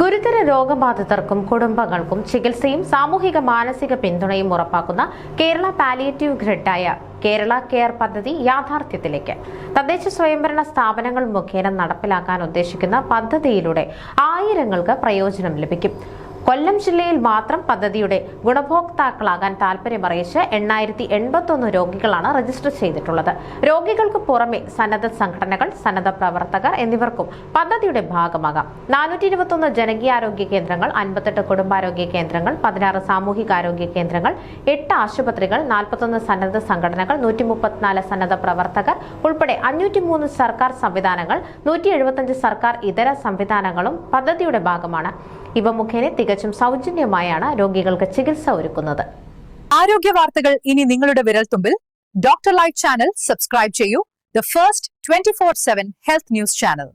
ഗുരുതര രോഗബാധിതർക്കും കുടുംബങ്ങൾക്കും ചികിത്സയും സാമൂഹിക മാനസിക പിന്തുണയും ഉറപ്പാക്കുന്ന കേരള പാലിയേറ്റീവ് ഗ്രിഡായ കേരള കെയർ പദ്ധതി യാഥാർത്ഥ്യത്തിലേക്ക്. തദ്ദേശ സ്വയംഭരണ സ്ഥാപനങ്ങൾ മുഖേന നടപ്പിലാക്കാൻ ഉദ്ദേശിക്കുന്ന പദ്ധതിയിലൂടെ ആയിരങ്ങൾക്ക് പ്രയോജനം ലഭിക്കും. കൊല്ലം ജില്ലയിൽ മാത്രം പദ്ധതിയുടെ ഗുണഭോക്താക്കളാകാൻ താൽപര്യമറിയിച്ച് എണ്ണായിരത്തി എൺപത്തൊന്ന് രോഗികളാണ് രജിസ്റ്റർ ചെയ്തിട്ടുള്ളത്. രോഗികൾക്ക് പുറമെ സന്നദ്ധ സംഘടനകൾ സന്നദ്ധ പ്രവർത്തകർ എന്നിവർക്കും പദ്ധതിയുടെ ഭാഗമാകാം. നാനൂറ്റി ഇരുപത്തൊന്ന് ജനകീയാരോഗ്യ കേന്ദ്രങ്ങൾ അൻപത്തെട്ട് കുടുംബാരോഗ്യ കേന്ദ്രങ്ങൾ പതിനാറ് സാമൂഹികാരോഗ്യ കേന്ദ്രങ്ങൾ എട്ട് ആശുപത്രികൾ നാൽപ്പത്തൊന്ന് സന്നദ്ധ സംഘടനകൾ നൂറ്റി മുപ്പത്തിനാല് സന്നദ്ധ പ്രവർത്തകർ ഉൾപ്പെടെ അഞ്ഞൂറ്റി മൂന്ന് സർക്കാർ സംവിധാനങ്ങൾ നൂറ്റി എഴുപത്തഞ്ച് സർക്കാർ ഇതര സംവിധാനങ്ങളും പദ്ധതിയുടെ ഭാഗമാണ്. ഇവ മുഖേന തികച്ചും സൗജന്യമായാണ് രോഗികൾക്ക് ചികിത്സ ഒരുക്കുന്നത്. ആരോഗ്യ വാർത്തകൾ ഇനി നിങ്ങളുടെ വിരൽത്തുമ്പിൽ. ഡോക്ടർ ലൈഫ് ചാനൽ സബ്സ്ക്രൈബ് ചെയ്യൂ. The first twenty four seven health news channel